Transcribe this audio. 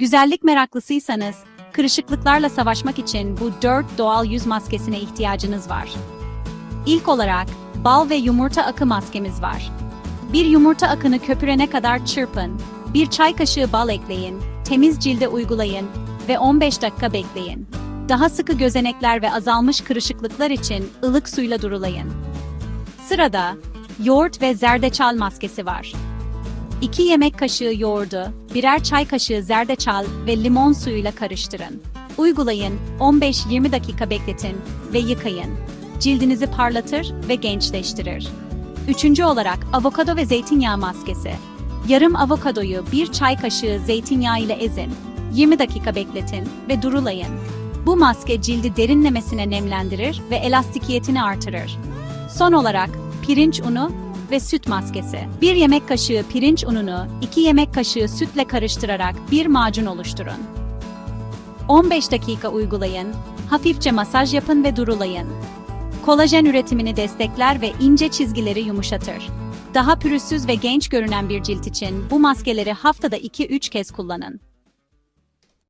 Güzellik meraklısıysanız, kırışıklıklarla savaşmak için bu 4 doğal yüz maskesine ihtiyacınız var. İlk olarak, bal ve yumurta akı maskemiz var. Bir yumurta akını köpürene kadar çırpın, bir çay kaşığı bal ekleyin, temiz cilde uygulayın ve 15 dakika bekleyin. Daha sıkı gözenekler ve azalmış kırışıklıklar için ılık suyla durulayın. Sırada, yoğurt ve zerdeçal maskesi var. 2 yemek kaşığı yoğurdu, birer çay kaşığı zerdeçal ve limon suyuyla karıştırın. Uygulayın, 15-20 dakika bekletin ve yıkayın. Cildinizi parlatır ve gençleştirir. Üçüncü olarak avokado ve zeytinyağı maskesi. Yarım avokadoyu bir çay kaşığı zeytinyağı ile ezin. 20 dakika bekletin ve durulayın. Bu maske cildi derinlemesine nemlendirir ve elastikiyetini artırır. Son olarak pirinç unu ve süt maskesi. Bir yemek kaşığı pirinç ununu 2 yemek kaşığı sütle karıştırarak bir macun oluşturun. 15 dakika uygulayın, hafifçe masaj yapın ve durulayın. Kolajen üretimini destekler ve ince çizgileri yumuşatır. Daha pürüzsüz ve genç görünen bir cilt için bu maskeleri haftada 2-3 kez kullanın.